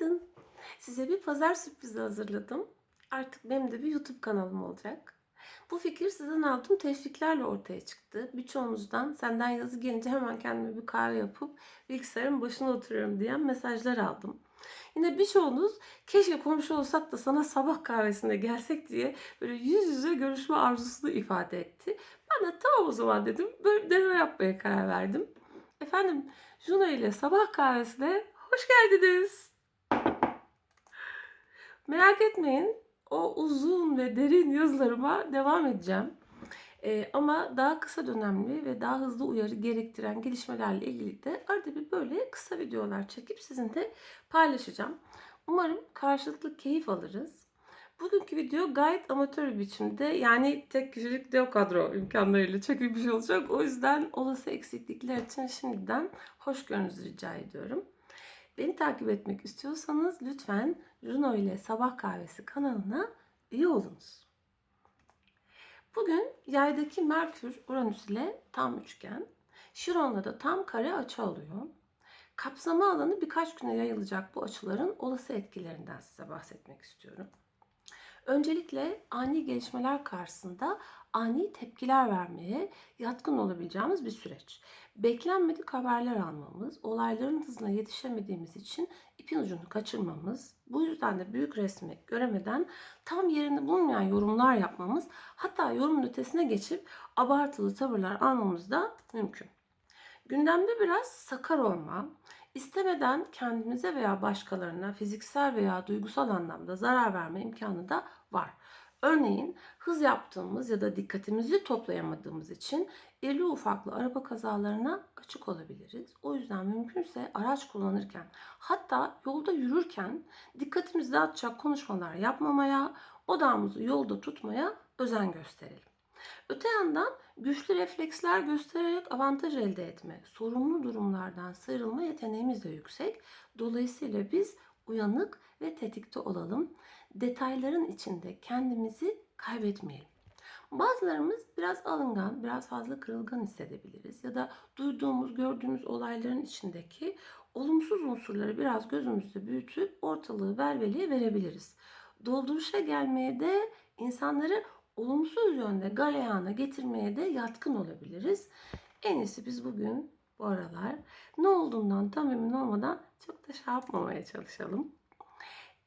Günaydın. Size bir pazar sürprizi hazırladım. Artık benim de bir YouTube kanalım olacak. Bu fikir sizden aldığım teşviklerle ortaya çıktı. Birçoğunuzdan senden yazı gelince hemen kendime bir kahve yapıp bilgisayarın başına oturuyorum diyen mesajlar aldım. Yine birçoğunuz keşke komşu olsak da sana sabah kahvesine gelsek diye böyle yüz yüze görüşme arzusunu ifade etti. Ben de tamam o zaman dedim. Böyle bir deneme yapmaya karar verdim. Efendim Juno ile sabah kahvesine hoş geldiniz. Merak etmeyin. O uzun ve derin yazılarıma devam edeceğim. Ee, ama daha kısa dönemli ve daha hızlı uyarı gerektiren gelişmelerle ilgili de arada bir böyle kısa videolar çekip sizinle paylaşacağım. Umarım karşılıklı keyif alırız. Bugünkü video gayet amatör bir biçimde yani tek kişilik dev kadro imkanlarıyla çekilmiş olacak. O yüzden olası eksiklikler için şimdiden hoşgörünüzü rica ediyorum. Beni takip etmek istiyorsanız lütfen Juno ile Sabah Kahvesi kanalına üye olunuz. Bugün yaydaki Merkür Uranüs ile tam üçgen, Şiron'la da tam kare açı alıyor. Kapsama alanı birkaç güne yayılacak bu açıların olası etkilerinden size bahsetmek istiyorum. Öncelikle ani gelişmeler karşısında ani tepkiler vermeye yatkın olabileceğimiz bir süreç. Beklenmedik haberler almamız, olayların hızına yetişemediğimiz için ipin ucunu kaçırmamız, bu yüzden de büyük resmi göremeden tam yerini bulmayan yorumlar yapmamız, hatta yorumun ötesine geçip abartılı tavırlar almamız da mümkün. Gündemde biraz sakar olma, istemeden kendimize veya başkalarına fiziksel veya duygusal anlamda zarar verme imkanı da var. Örneğin hız yaptığımız ya da dikkatimizi toplayamadığımız için irili ufaklı araba kazalarına açık olabiliriz. O yüzden mümkünse araç kullanırken hatta yolda yürürken dikkatimizi dağıtacak konuşmalar yapmamaya, odamızı yolda tutmaya özen gösterelim. Öte yandan güçlü refleksler göstererek avantaj elde etme, sorumlu durumlardan sıyrılma yeteneğimiz de yüksek. Dolayısıyla biz uyanık ve tetikte olalım. Detayların içinde kendimizi kaybetmeyelim. Bazılarımız biraz alıngan, biraz fazla kırılgan hissedebiliriz ya da duyduğumuz, gördüğümüz olayların içindeki olumsuz unsurları biraz gözümüzde büyütüp ortalığı velveleye verebiliriz. Dolduruşa gelmeye de insanları olumsuz yönde galeyana getirmeye de yatkın olabiliriz. En iyisi biz bugün bu aralar ne olduğundan tam emin olmadan çok da şey yapmamaya çalışalım.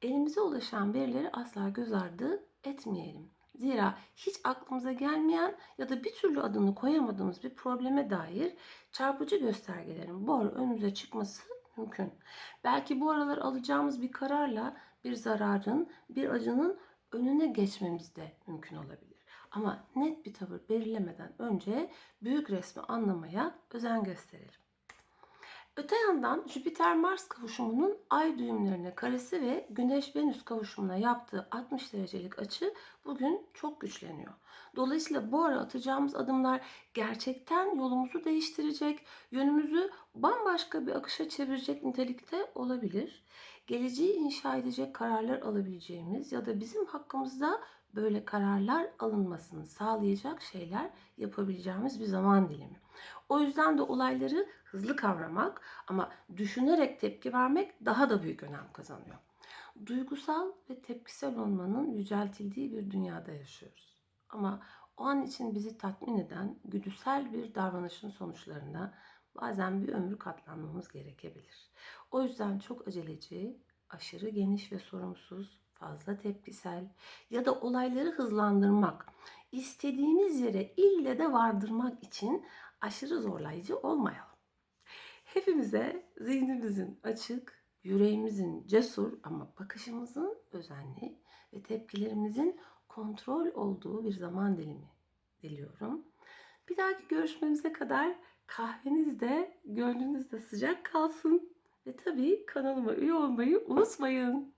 Elimize ulaşan verileri asla göz ardı etmeyelim. Zira hiç aklımıza gelmeyen ya da bir türlü adını koyamadığımız bir probleme dair çarpıcı göstergelerin bu ara önümüze çıkması mümkün. Belki bu aralar alacağımız bir kararla bir zararın, bir acının önüne geçmemiz de mümkün olabilir. Ama net bir tavır belirlemeden önce büyük resmi anlamaya özen gösterelim. Öte yandan Jüpiter-Mars kavuşumunun ay düğümlerine karesi ve Güneş-Venüs kavuşumuna yaptığı 60 derecelik açı bugün çok güçleniyor. Dolayısıyla bu ara atacağımız adımlar gerçekten yolumuzu değiştirecek, yönümüzü bambaşka bir akışa çevirecek nitelikte olabilir. Geleceği inşa edecek kararlar alabileceğimiz ya da bizim hakkımızda böyle kararlar alınmasını sağlayacak şeyler yapabileceğimiz bir zaman dilimi. O yüzden de olayları hızlı kavramak ama düşünerek tepki vermek daha da büyük önem kazanıyor. Duygusal ve tepkisel olmanın yüceltildiği bir dünyada yaşıyoruz. Ama o an için bizi tatmin eden güdüsel bir davranışın sonuçlarına bazen bir ömür katlanmamız gerekebilir. O yüzden çok aceleci, aşırı geniş ve sorumsuz, fazla tepkisel ya da olayları hızlandırmak, istediğimiz yere ille de vardırmak için aşırı zorlayıcı olmayalım. Hepimize zihnimizin açık, yüreğimizin cesur ama bakışımızın özenli ve tepkilerimizin kontrol olduğu bir zaman dilimi diliyorum. Bir dahaki görüşmemize kadar kahveniz de gönlünüz de sıcak kalsın. Ve tabii kanalıma üye olmayı unutmayın.